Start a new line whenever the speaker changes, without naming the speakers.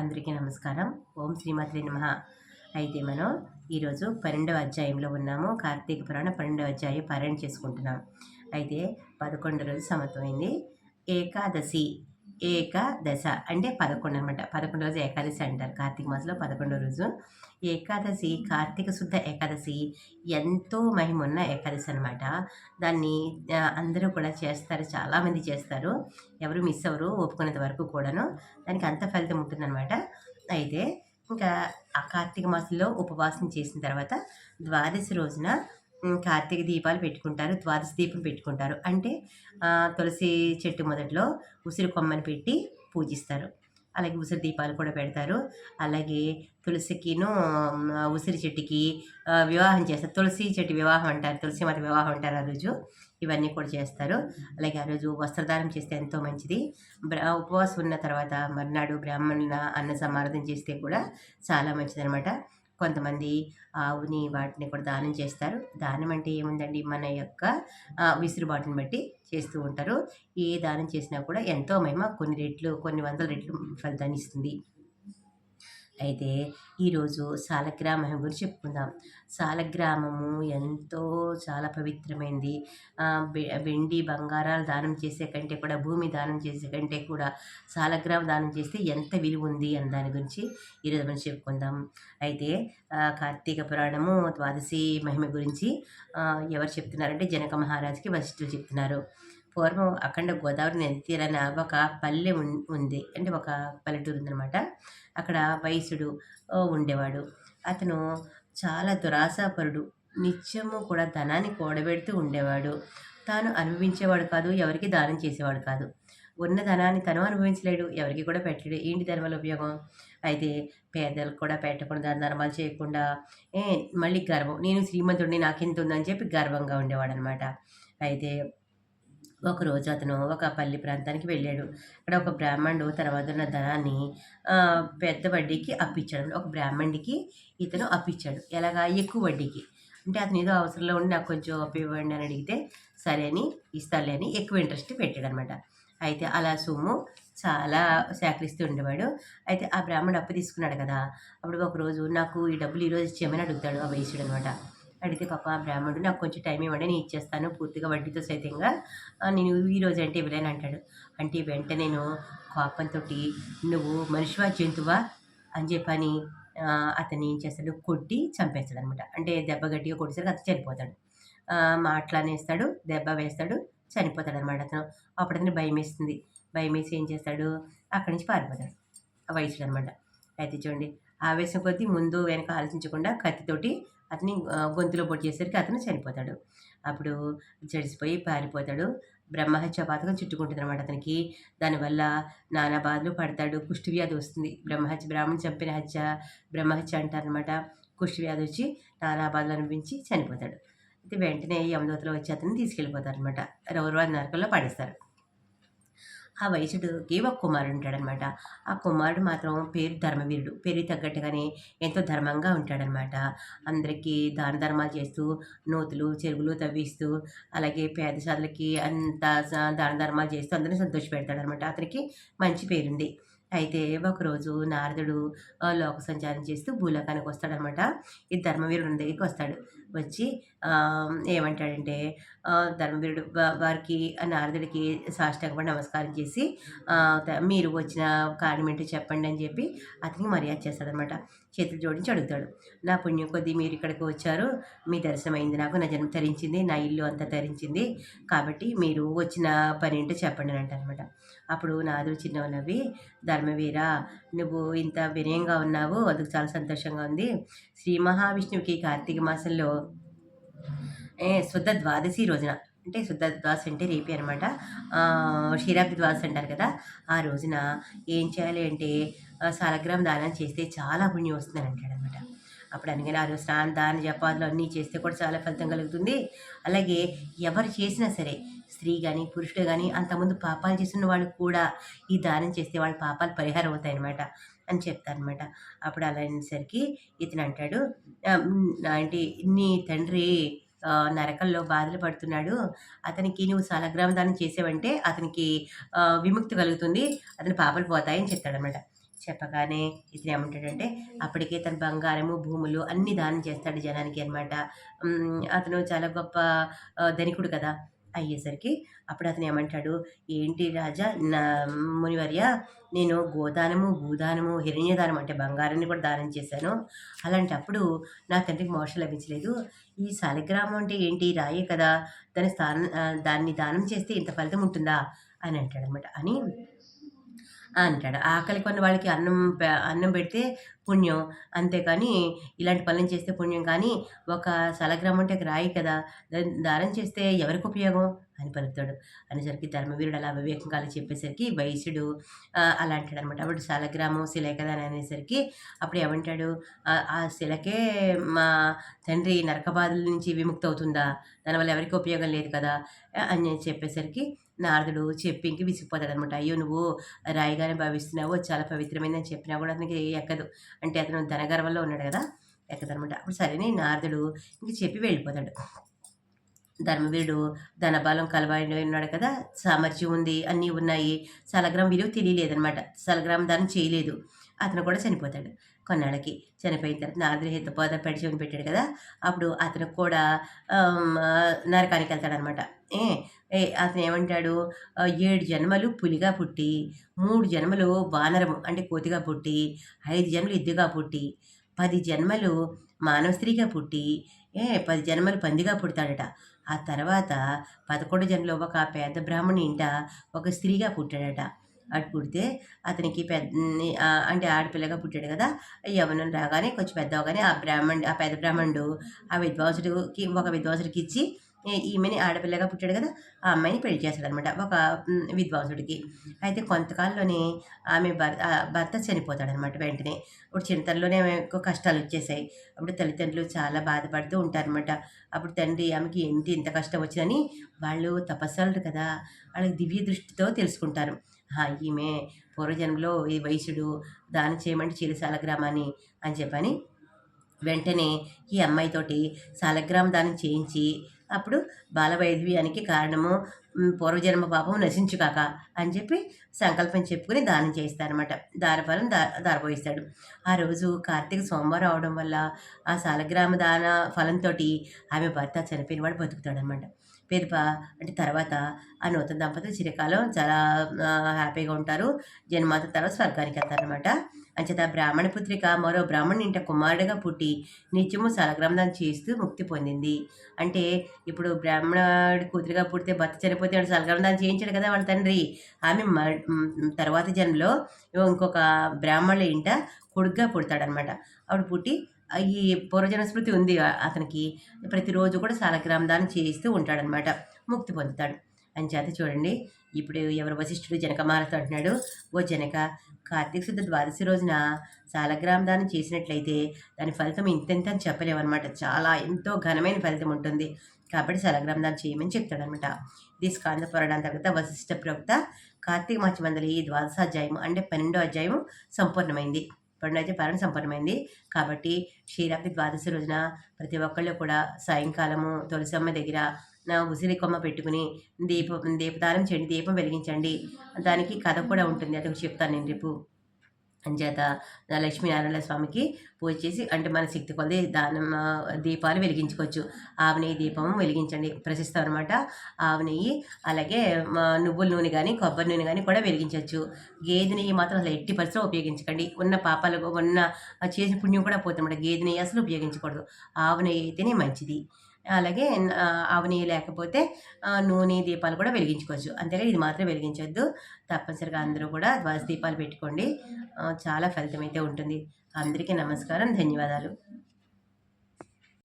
అందరికీ నమస్కారం. ఓం శ్రీమాత్రి నమ. అయితే మనం ఈరోజు పన్నెండవ అధ్యాయంలో ఉన్నాము. కార్తీక పురాణ పన్నెండవ అధ్యాయం పారాయణ చేసుకుంటున్నాం. అయితే పదకొండు రోజు సమతమైంది ఏకాదశి ఏకాదశ అంటే పదకొండు అనమాట పదకొండు రోజు ఏకాదశి అంటారు. కార్తీక మాసంలో పదకొండో రోజు. ఏకాదశి కార్తీక శుద్ధ ఏకాదశి ఎంతో మహిమ ఉన్న ఏకాదశి అనమాట దాన్ని అందరూ కూడా చేస్తారు. చాలామంది చేస్తారు. ఎవరు మిస్ అవ్వరు. ఒప్పుకునేంత వరకు కూడాను. దానికి అంత ఫలితం ఉంటుందన్నమాట అయితే ఇంకా ఆ కార్తీక మాసంలో ఉపవాసం చేసిన తర్వాత ద్వాదశి రోజున కార్తీక దీపాలు పెట్టుకుంటారు ద్వాదశ దీపం పెట్టుకుంటారు. అంటే తులసి చెట్టు మొదట్లో ఉసిరి కొమ్మని పెట్టి పూజిస్తారు. అలాగే ఉసిరి దీపాలు కూడా పెడతారు. అలాగే తులసికిను ఉసిరి చెట్టుకి వివాహం చేస్తారు. తులసి చెట్టు వివాహం అంటారు తులసి మాత వివాహం అంటారు ఆ రోజు. ఇవన్నీ కూడా చేస్తారు. అలాగే ఆ రోజు వస్త్రదానం చేస్తే ఎంతో మంచిది. ఉపవాసం ఉన్న తర్వాత మర్నాడు బ్రాహ్మణుల అన్న సమారాధన చేస్తే కూడా చాలా మంచిది అనమాట కొంతమంది ఆవుని వాటిని కూడా దానం చేస్తారు. దానం అంటే ఏముందండి? మన యొక్క విసురుబాటుని బట్టి చేస్తూ ఉంటారు. ఏ దానం చేసినా కూడా ఎంతో మహిమ కొన్ని రెట్లు కొన్ని వందల రెట్లు ఫలితాన్ని ఇస్తుంది. అయితే ఈరోజు సాలగ్రామం గురించి చెప్పుకుందాం. సాలగ్రామము ఎంతో చాలా పవిత్రమైంది. వెండి బంగారాలు దానం చేసే కంటే కూడా భూమి దానం చేసే కంటే కూడా సాలగ్రామ దానం చేస్తే ఎంత విలువ ఉంది అని దాని గురించి ఈరోజు మనం చెప్పుకుందాం. అయితే కార్తీక పురాణము ద్వాదశి మహిమ గురించి ఎవరు చెప్తున్నారంటే జనక మహారాజుకి వశిష్ఠులు చెప్తున్నారు. పూర్వం అఖండ గోదావరి నది తీరాన ఒక పల్లె ఉంది. అంటే ఒక పల్లెటూరు ఉందనమాట అక్కడ వయసుడు ఉండేవాడు. అతను చాలా దురాశాపరుడు. నిత్యము కూడా ధనాన్ని కూడబెడుతూ ఉండేవాడు. తాను అనుభవించేవాడు కాదు ఎవరికి దానం చేసేవాడు కాదు. ఉన్న ధనాన్ని తను అనుభవించలేడు ఎవరికి కూడా పెట్టలేడు. ఏంటి దానివల్ల ఉపయోగం? అయితే పేదలకు కూడా పెట్టకుండా ధర్మాలు చేయకుండా ఏ మళ్ళీ గర్వం. నేను శ్రీమంతుడిని నాకెంత ఉందని చెప్పి గర్వంగా ఉండేవాడు అనమాట అయితే ఒకరోజు అతను ఒక పల్లి ప్రాంతానికి వెళ్ళాడు. అక్కడ ఒక బ్రాహ్మణుడు తన వద్ద ఉన్న ధనాన్ని పెద్ద వడ్డీకి అప్పించాడు ఒక బ్రాహ్మణుడికి ఇతను అప్పించాడు ఎలాగా? ఎక్కువ వడ్డీకి. అంటే అతను ఏదో అవసరంలో ఉండి నాకు కొంచెం ఇవ్వండి అని అడిగితే సరే అని ఇస్తాలే అని ఎక్కువ ఇంట్రెస్ట్ పెట్టాడు అనమాట అయితే అలా సొమ్ము చాలా సేకరిస్తూ ఉండేవాడు. అయితే ఆ బ్రాహ్మణుడు అప్పు తీసుకున్నాడు కదా. అప్పుడు ఒకరోజు నాకు ఈ డబ్బులు ఈరోజు ఇచ్చేయమని అడుగుతాడు ఆ వయసుడు అనమాట అడిగితే పాప బ్రాహ్మణుడు నాకు కొంచెం టైం ఇవ్వండి నేను ఇచ్చేస్తాను పూర్తిగా వడ్డీతో సైతంగా. నేను ఈ రోజు అంటే ఇవ్వలేను అంటాడు. అంటే వెంట నేను కోపంతో నువ్వు మనిషివా జంతువా? అని చెప్పని అతన్ని ఏం చేస్తాడు? కొట్టి చంపేస్తాడు అనమాట అంటే దెబ్బ గట్టిగా కొట్టేసరికి అతను చనిపోతాడు. మాట్లానేస్తాడు దెబ్బ వేస్తాడు చనిపోతాడు అనమాట అతను. అప్పుడు అతను భయం వేస్తుంది. భయం వేసి ఏం చేస్తాడు? అక్కడి నుంచి పారిపోతాడు. వయసుడు అనమాట అయితే చూడండి ఆవేశం కొద్దీ ముందు వెనక ఆలోచించకుండా కత్తితోటి అతని గొంతులో పొట్టి చేసరికి అతను చనిపోతాడు. అప్పుడు జడిసిపోయి పారిపోతాడు. బ్రహ్మహత్య పాతకం చుట్టుకుంటుంది అనమాట అతనికి. దానివల్ల నానా బాధలు పడతాడు. కుష్టి వ్యాధి వస్తుంది. బ్రహ్మహత్య బ్రాహ్మణ్ చంపిన హత్య బ్రహ్మహత్య అంటారనమాట కుష్టి వ్యాధి వచ్చి నానా బాధలు అనిపించి చనిపోతాడు. అయితే వెంటనే యమదూతలు వచ్చి అతన్ని తీసుకెళ్ళిపోతారనమాట రౌరవ నరకంలో పడేస్తారు. ఆ వయసుడికి ఒక కుమారుడు ఉంటాడనమాట. ఆ కుమారుడు మాత్రం పేరు ధర్మవీరుడు. పేరు తగ్గట్టుగానే ఎంతో ధర్మంగా ఉంటాడనమాట. అందరికీ దాన ధర్మాలు చేస్తూ నూతులు చెరువులు తవ్విస్తూ అలాగే పేదశాలకి అంత దాన ధర్మాలు చేస్తూ అందరినీ సంతోష పెడతాడనమాట అతనికి మంచి పేరుంది. అయితే ఒకరోజు నారదుడు లోక సంచారం చేస్తూ భూలోకానికి వస్తాడనమాట. ఈ ధర్మవీరుడు దగ్గరికి వస్తాడు. వచ్చి ఏమంటాడంటే ధర్మవీరుడు వారికి నారదుడికి సాష్టంగా నమస్కారం చేసి మీరు వచ్చిన కారణం ఏంటో చెప్పండి అని చెప్పి అతనికి మర్యాద చేస్తాడనమాట. చేతులు జోడించి అడుగుతాడు. నా పుణ్యం కొద్దీ మీరు ఇక్కడికి వచ్చారు. మీ దర్శనం అయింది. నాకు నా జన్మ తరించింది. నా ఇల్లు అంతా తరించింది. కాబట్టి మీరు వచ్చిన పని ఏంటో చెప్పండి అని అంటారనమాట. అప్పుడు నాదుడు చిన్నవి ధర్మవీర నువ్వు ఇంత వినయంగా ఉన్నావు. అందుకు చాలా సంతోషంగా ఉంది. శ్రీ మహావిష్ణువుకి కార్తీక మాసంలో శుద్ధ ద్వాదశి రోజున అంటే శుద్ధ ద్వాదశి అంటే రేపే అనమాట క్షీరాబ్ది ద్వాదశి అంటారు కదా ఆ రోజున ఏం చేయాలి అంటే సాలగ్రామ దానం చేస్తే చాలా పుణ్యం వస్తుందని అంటాడు అనమాట అప్పుడు అనగానే ఆ రోజు స్నానం దాన జపాదులు అన్నీ చేస్తే కూడా చాలా ఫలితం కలుగుతుంది. అలాగే ఎవరు చేసినా సరే స్త్రీ కానీ పురుషుడు కానీ అంతకుముందు పాపాలు చేసిన వాళ్ళు కూడా ఈ దానం చేస్తే వాళ్ళ పాపాలు పరిహారం అవుతాయి అనమాట అని చెప్తారనమాట అప్పుడు అలా అనేసరికి ఇతను అంటాడు అంటే నీ తండ్రి నరకంలో బాధలు పడుతున్నాడు. అతనికి నువ్వు సలగ్రామ దానం చేసావంటే అతనికి విముక్తి కలుగుతుంది. అతని పాపలు పోతాయని చెప్తాడనమాట చెప్పగానే ఇతను ఏమంటాడంటే అప్పటికే తన బంగారము భూములు అన్ని దానం చేస్తాడు జనానికి అనమాట అతను చాలా గొప్ప ధనికుడు కదా. అయ్యేసరికి అప్పుడు అతను ఏమంటాడు ఏంటి రాజా నా మునివర్య నేను గోదానము భూదానము హిరణ్యదానం అంటే బంగారాన్ని కూడా దానం చేశాను. అలాంటప్పుడు నా తండ్రికి మోక్షం లభించలేదు. ఈ శాలిగ్రామం అంటే ఏంటి? రాయే కదా. దాని స్థానం దాన్ని దానం చేస్తే ఇంత ఫలితం ఉంటుందా? అని అంటాడనమాట. అని అంటాడు. ఆకలి కొన్ని వాళ్ళకి అన్నం పె- అన్నం పెడితే పుణ్యం. అంతేకాని ఇలాంటి పనులు చేస్తే పుణ్యం. కానీ ఒక సలగ్రామం అంటే రాయి కదా దారం చేస్తే ఎవరికి ఉపయోగం? అని పలుకుతాడు. అనేసరికి ధర్మవీరుడు అలా వివేకం కాలం చెప్పేసరికి వైశ్యుడు అలా అంటాడు అనమాట అప్పుడు శలగ్రామం శిలే కదా అని అనేసరికి అప్పుడు ఏమంటాడు? "ఆ- ఆ శిలకే మా తండ్రి నరకబాధల నుంచి విముక్తి అవుతుందా దానివల్ల ఎవరికి ఉపయోగం లేదు కదా? అని చెప్పేసరికి నారదుడు చెప్పి ఇంక విసిగిపోతాడు అనమాట అయ్యో! నువ్వు రాయిగానే భావిస్తున్నావు చాలా పవిత్రమైందని చెప్పినా కూడా అతనికి ఎక్కదు. అంటే అతను ధనగర్వంలో ఉన్నాడు కదా ఎక్కదనమాట. అప్పుడు సరేనే నారదుడు ఇంక చెప్పి వెళ్ళిపోతాడు. ధర్మవీరుడు ధనబలం కలవాడి ఉన్నాడు కదా సామర్థ్యం ఉంది అన్నీ ఉన్నాయి. సలగ్రామ్ విలువ తెలియలేదనమాట సలగ్రామ్ దానం చేయలేదు. అతను కూడా చనిపోతాడు కొన్నాళ్ళకి. చనిపోయిన తర్వాత నారదుడు హితపోద పెడిచి పెట్టాడు కదా అప్పుడు అతను కూడా నరకానికి వెళ్తాడనమాట ఏ ఏ అతను ఏమంటాడు? ఏడు జన్మలు పులిగా పుట్టి మూడు జన్మలు వానరము అంటే కోతిగా పుట్టి ఐదు జన్మలు ఎద్దుగా పుట్టి పది జన్మలు మానవ స్త్రీగా పుట్టి ఏ పది జన్మలు పందిగా పుడతాడట. ఆ తర్వాత పదకొండు జన్మలో ఒక పేద బ్రాహ్మణి ఇంట ఒక స్త్రీగా పుట్టాడట. అటు పుడితే అతనికి పెద్ద అంటే ఆడపిల్లగా పుట్టాడు కదా. యవనం రాగానే కొంచెం పెద్ద అవగానే ఆ బ్రాహ్మణుడు ఆ పెద్ద బ్రాహ్మణుడు ఆ విద్వాంసుడికి ఒక విద్వాంసుడికి ఇచ్చి ఈమెని ఆడపిల్లగా పుట్టాడు కదా ఆ అమ్మాయిని పెళ్ళి చేస్తాడు అనమాట ఒక విద్వాంసుడికి. అయితే కొంతకాలంలోనే ఆమె భర్త భర్త చనిపోతాడనమాట వెంటనే. ఇప్పుడు చిన్నతనంలోనే ఎక్కువ కష్టాలు వచ్చేసాయి. అప్పుడు తల్లిదండ్రులు చాలా బాధపడుతూ ఉంటారనమాట. అప్పుడు తండ్రి ఆమెకి ఏంటి ఇంత కష్టం వచ్చిందని? వాళ్ళు తపస్సులు కదా వాళ్ళకి దివ్య దృష్టితో తెలుసుకుంటారు. ఈమె పూర్వజన్మలో ఈ వయసుడు దానం చేయమంటే చిరుసాల గ్రామాన్ని అని చెప్పని వెంటనే ఈ అమ్మాయితోటి సాలగ్రామ దానం చేయించి అప్పుడు బాలవైద్యానికి కారణము మ్, పూర్వజన్మ పాపం నశించుకాక అని చెప్పి సంకల్పం చెప్పుకుని దానం చేయిస్తారనమాట దారఫలం దా దారపోయిస్తాడు. ఆ రోజు కార్తీక సోమవారం అవడం వల్ల ఆ సాలగ్రామ దాన ఫలంతో ఆమె భర్త చనిపోయిన వాడు బతుకుతాడనమాట పెరుప అంటే తర్వాత ఆ నూతన దంపతులు చిరకాలం చాలా హ్యాపీగా ఉంటారు. జన్మాత తర్వాత స్వర్గానికి వెళ్తారనమాట అంచేత బ్రాహ్మణ పుత్రిక మరో బ్రాహ్మణి ఇంట కుమారుడిగా పుట్టి నిత్యము సలగ్రంథం చేస్తూ ముక్తి పొందింది. అంటే ఇప్పుడు బ్రాహ్మణుడి కూతురిగా పుడితే భర్త చనిపోతే వాడు సలగ్రంథం చేయించాడు కదా వాళ్ళ తండ్రి. ఆమె మ- తర్వాత జన్మలో ఇంకొక బ్రాహ్మణుల ఇంట కొడుగ్గా పుడతాడనమాట ఆవిడ పుట్టి ఈ పూర్వజన స్మృతి ఉంది అతనికి. ప్రతిరోజు కూడా సాలగ్రామ దానం చేయిస్తూ ఉంటాడనమాట ముక్తి పొందుతాడు. అని చేత చూడండి. ఇప్పుడు ఎవరు వశిష్ఠుడు జనక మహారాజు అంటున్నాడు. ఓ జనక కార్తీక శుద్ధ ద్వాదశి రోజున సాలగ్రామ దానం చేసినట్లయితే దాని ఫలితం ఇంతెంత అని చెప్పలేమన్నమాట చాలా ఎంతో ఘనమైన ఫలితం ఉంటుంది. కాబట్టి సాలగ్రామ దానం చేయమని చెప్తాడనమాట ఇది స్కాంద పురాణ తర్వాత వశిష్ఠ ప్రవక్త కార్తీక మాస మందలి ఈ ద్వాదశాధ్యాయం అంటే పన్నెండో అధ్యాయం సంపూర్ణమైంది. పన్నెండో అధ్యాయం పాలన సంపూర్ణమైంది. కాబట్టి క్షీరాబ్ది ద్వాదశి రోజున ప్రతి ఒక్కళ్ళు కూడా సాయంకాలము తులసమ్మ దగ్గర నా ఉసిరి కొమ్మ పెట్టుకుని దీపం దీపదానం చేయండి దీపం వెలిగించండి. దానికి కథ కూడా ఉంటుంది. అది చెప్తాను నేను రేపు. అంచేత లక్ష్మీనారాయణ స్వామికి పూజ చేసి అంటే మన శక్తి కొలది దానం దీపాలు వెలిగించుకోవచ్చు. ఆవు నెయ్యి దీపం వెలిగించండి. ప్రశిస్తాం అనమాట ఆవు నెయ్యి అలాగే మా నువ్వుల నూనె కానీ కొబ్బరి నూనె కానీ కూడా వెలిగించవచ్చు. గేదె నెయ్యి మాత్రం అసలు ఎట్టి పరిస్థితిలో ఉపయోగించకండి. ఉన్న పాపాలు ఉన్న చేసిన పుణ్యం కూడా పోతుందన్నమాట. గేదె నెయ్యి అసలు ఉపయోగించకూడదు. ఆవు నెయ్యి అయితేనే మంచిది. అలాగే అవని లేకపోతే నూనె దీపాలు కూడా వెలిగించుకోవచ్చు. అంతేగా ఇది మాత్రం వెలిగించొద్దు. తప్పనిసరిగా అందరూ కూడా ధ్వజ దీపాలు పెట్టుకోండి. చాలా ఫలితం అయితే ఉంటుంది. అందరికీ నమస్కారం. ధన్యవాదాలు.